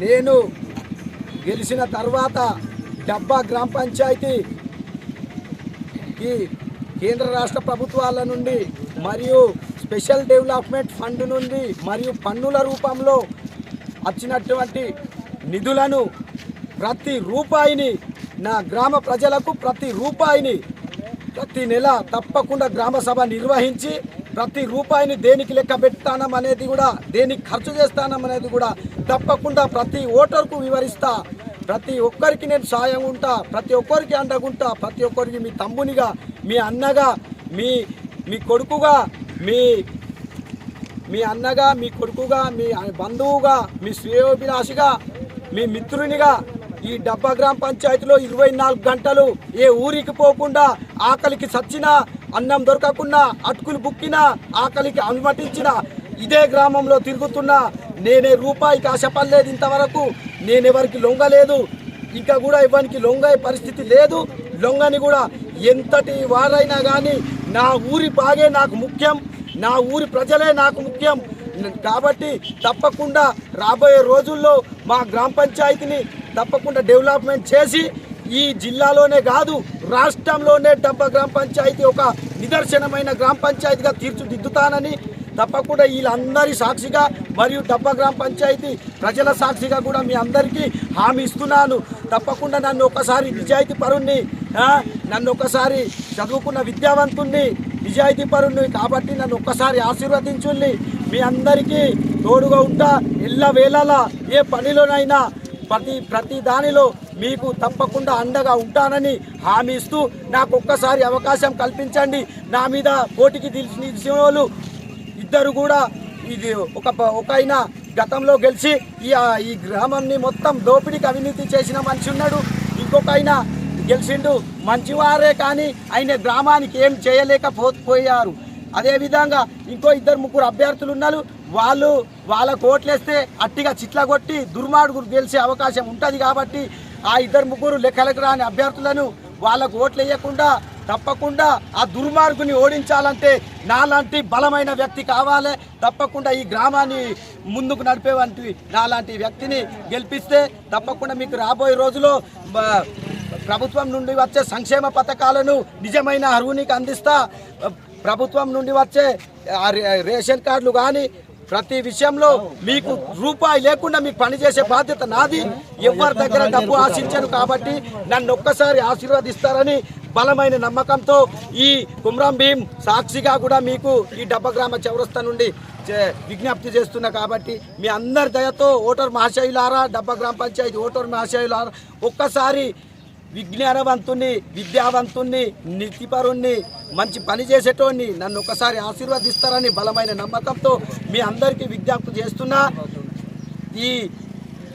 నేను గెలిచిన తర్వాత డబ్బా గ్రామ పంచాయతీకి ఈ కేంద్ర రాష్ట్ర ప్రభుత్వాల నుండి మరియు స్పెషల్ డెవలప్మెంట్ ఫండ్ నుండి మరియు పన్నుల రూపంలో వచ్చినటువంటి నిధులను ప్రతి రూపాయిని నా గ్రామ ప్రజలకు ప్రతి రూపాయిని ప్రతి నెల తప్పకుండా గ్రామ సభ నిర్వహించి ప్రతి రూపాయిని దేనికి లెక్క పెడతానం అనేది కూడా దేనికి ఖర్చు చేస్తానం అనేది కూడా తప్పకుండా ప్రతి ఓటర్కు వివరిస్తా. ప్రతి ఒక్కరికి నేను సాయం ఉంటా ప్రతి ఒక్కరికి అండగుంటా ప్రతి ఒక్కరికి మీ తమ్మునిగా మీ అన్నగా మీ మీ కొడుకుగా మీ మీ అన్నగా మీ కొడుకుగా మీ బంధువుగా మీ శ్రేయోభిలాషిగా మీ మిత్రునిగా ఈ డబ్బా గ్రామ పంచాయతీలో ఇరవై నాలుగు గంటలు ఏ ఊరికి పోకుండా ఆకలికి చచ్చినా అన్నం దొరకకుండా అటుకులు బుక్కినా ఆకలికి అనుమతించిన ఇదే గ్రామంలో తిరుగుతున్నా నేనే రూపాయికి ఆశపడలేదు ఇంతవరకు. నేనెవరికి లొంగలేదు. ఇంకా కూడా ఇవ్వనికి లొంగే పరిస్థితి లేదు. లొంగని కూడా ఎంతటి వారైనా కానీ నా ఊరి బాగే నాకు ముఖ్యం. నా ఊరి ప్రజలే నాకు ముఖ్యం. కాబట్టి తప్పకుండా రాబోయే రోజుల్లో మా గ్రామ పంచాయతీని తప్పకుండా డెవలప్మెంట్ చేసి ఈ జిల్లాలోనే కాదు రాష్ట్రంలోనే డబ్బ గ్రామ పంచాయతీ ఒక నిదర్శనమైన గ్రామ పంచాయతీగా తీర్చిదిద్దుతానని తప్పకుండా వీళ్ళందరి సాక్షిగా మరియు డబ్బా గ్రామ పంచాయతీ ప్రజల సాక్షిగా కూడా మీ అందరికీ హామీ ఇస్తున్నాను. తప్పకుండా నన్ను ఒకసారి నిజాయితీ పరుణ్ణి నన్ను ఒకసారి చదువుకున్న విద్యావంతుణ్ణి నిజాయితీ పరుణ్ణి కాబట్టి నన్ను ఒక్కసారి ఆశీర్వదించుల్ని. మీ అందరికీ తోడుగా ఉంటా ఎల్ల వేళలా ఏ పనిలోనైనా ప్రతి ప్రతి దానిలో మీకు తప్పకుండా అండగా ఉంటానని హామీ ఇస్తూ నాకు ఒక్కసారి అవకాశం కల్పించండి. నా మీద పోటీకి నిలిచిన వాళ్ళు ఇద్దరు కూడా ఇది ఒక ఒక ఆయన గతంలో గెలిచి ఈ ఈ గ్రామాన్ని మొత్తం దోపిడీకి అవినీతి చేసిన మనిషి ఉన్నాడు. ఇంకొక ఆయన గెలిచిండు మంచివారే కానీ ఆయన గ్రామానికి ఏం చేయలేకపోయారు అదేవిధంగా ఇంకో ఇద్దరు ముగ్గురు అభ్యర్థులు ఉన్నారు. వాళ్ళు వాళ్ళకు ఓట్లేస్తే అట్టిగా చిట్ల కొట్టి దుర్మార్గులు గెలిచే అవకాశం ఉంటుంది కాబట్టి ఆ ఇద్దరు ముగ్గురు లెక్కలకు రాని అభ్యర్థులను వాళ్ళకు ఓట్లు వేయకుండా తప్పకుండా ఆ దుర్మార్గుని ఓడించాలంటే నాలాంటి బలమైన వ్యక్తి కావాలి. తప్పకుండా ఈ గ్రామాన్ని ముందుకు నడిపేవంటి నాలాంటి వ్యక్తిని గెలిపిస్తే తప్పకుండా మీకు రాబోయే రోజులో ప్రభుత్వం నుండి వచ్చే సంక్షేమ పథకాలను నిజమైన అరువునికి అందిస్తా. ప్రభుత్వం నుండి వచ్చే రేషన్ కార్డులు కానీ ప్రతి విషయంలో మీకు రూపాయి లేకుండా మీకు పనిచేసే బాధ్యత నాది. ఎవరి దగ్గర డబ్బు ఆశించను కాబట్టి నన్ను ఒక్కసారి ఆశీర్వదిస్తారని బలమైన నమ్మకంతో ఈ కుమ్రం భీం సాక్షిగా కూడా మీకు ఈ డబ్బగ్రామ చౌరస్తా నుండి చే- విజ్ఞప్తి చేస్తున్నా కాబట్టి మీ అందరి దయతో ఓటర్ మహాశయులారా డబ్బ గ్రామ పంచాయతీ ఓటర్ మహాశయులారా ఒక్కసారి విజ్ఞానవంతుణ్ణి విద్యావంతుణ్ణి నీతిపరుణ్ణి మంచి పని చేసేటోడిని నన్ను ఒకసారి ఆశీర్వదిస్తారని బలమైన నమ్మకంతో మీ అందరికీ విజ్ఞప్తి చేస్తున్నా. ఈ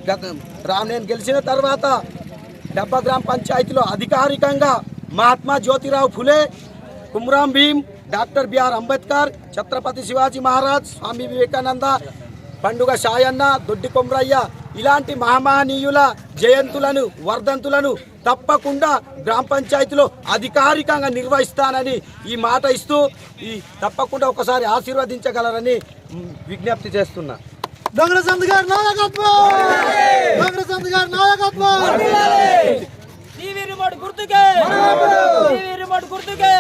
గత రా నేను గెలిచిన తర్వాత డబ్బా గ్రామ పంచాయతీలో అధికారికంగా మహాత్మా జ్యోతిరావు ఫులే కుమ్రాం భీమ్ డాక్టర్ బిఆర్ అంబేద్కర్ ఛత్రపతి శివాజీ మహారాజ్ స్వామి వివేకానంద పండుగ సాయన్న దొడ్డి కొమ్రయ్య ఇలాంటి మహామహనీయుల జయంతులను వర్ధంతులను తప్పకుండా గ్రామ పంచాయతీలో అధికారికంగా నిర్వహిస్తానని ఈ మాట ఇస్తూ ఈ తప్పకుండా ఒకసారి ఆశీర్వదించగలరని విజ్ఞప్తి చేస్తున్నా. గారి నాయకత్వం! గారి నాయకత్వం! గుర్తుకే! గుర్తుకే!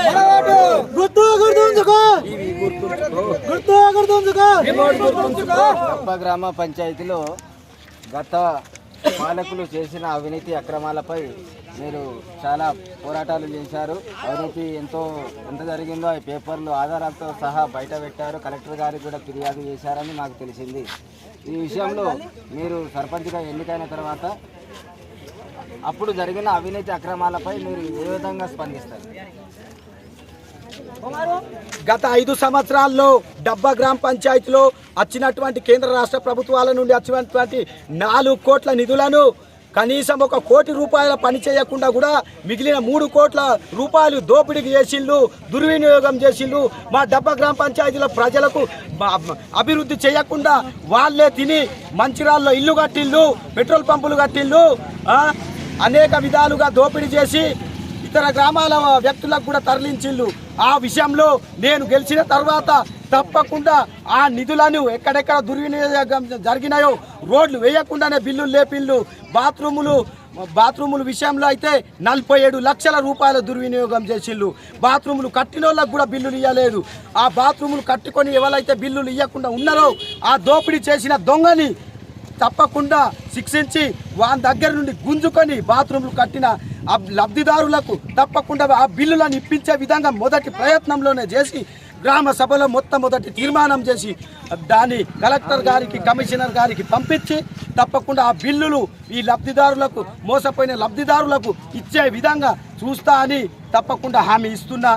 గుర్తు గుర్తుంచుకో! గుర్తు గుర్తుంచుకో! గ్రామ పంచాయతీలో గత పాలకులు చేసిన అవినీతి అక్రమాలపై మీరు చాలా పోరాటాలు చేశారు. అవినీతి ఎంతో ఎంత జరిగిందో ఈ పేపర్లు ఆధారాలతో సహా బయట పెట్టారు. కలెక్టర్ గారికి కూడా ఫిర్యాదు చేశారని మాకు తెలిసింది. ఈ విషయంలో మీరు సర్పంచ్గా ఎన్నికైన తర్వాత అప్పుడు జరిగిన అవినీతి అక్రమాలపై మీరు ఏ విధంగా స్పందిస్తారు? గత ఐదు సంవత్సరాల్లో డబ్బా గ్రామ పంచాయతీలో వచ్చినటువంటి కేంద్ర రాష్ట్ర ప్రభుత్వాల నుండి వచ్చినటువంటి నాలుగు కోట్ల నిధులను కనీసం ఒక కోటి రూపాయల పని చేయకుండా కూడా మిగిలిన మూడు కోట్ల రూపాయలు దోపిడీకి చేసిళ్ళు దుర్వినియోగం చేసిళ్ళు మా డబ్బా గ్రామ పంచాయతీల ప్రజలకు అభివృద్ధి చేయకుండా వాళ్ళే తిని మంచిరాల్లో ఇల్లు కట్టిళ్ళు పెట్రోల్ పంపులు కట్టిళ్ళు అనేక విధాలుగా దోపిడీ చేసి ఇతర గ్రామాల వ్యక్తులకు కూడా తరలించిళ్ళు ఆ విషయంలో నేను గెలిచిన తర్వాత తప్పకుండా ఆ నిధులను ఎక్కడెక్కడ దుర్వినియోగం జరిగినాయో రోడ్లు వేయకుండానే బిల్లులు లేపిల్లు బాత్రూములు బాత్రూముల విషయంలో అయితే నలభై ఏడు లక్షల రూపాయల దుర్వినియోగం చేసిళ్ళు బాత్రూములు కట్టిన వాళ్ళకు కూడా బిల్లులు ఇవ్వలేదు ఆ బాత్రూములు కట్టుకొని ఎవరైతే బిల్లులు ఇవ్వకుండా ఉన్నారో ఆ దోపిడీ చేసిన దొంగని తప్పకుండా శిక్షించి వాని దగ్గర నుండి గుంజుకొని బాత్రూమ్లు కట్టిన ఆ లబ్ధిదారులకు తప్పకుండా ఆ బిల్లులను ఇప్పించే విధంగా మొదటి ప్రయత్నంలోనే చేసి గ్రామ సభలో మొట్టమొదటి తీర్మానం చేసి దాన్ని కలెక్టర్ గారికి కమిషనర్ గారికి పంపించి తప్పకుండా ఆ బిల్లులు ఈ లబ్ధిదారులకు మోసపోయిన లబ్ధిదారులకు ఇచ్చే విధంగా చూస్తా అని తప్పకుండా హామీ ఇస్తున్నా.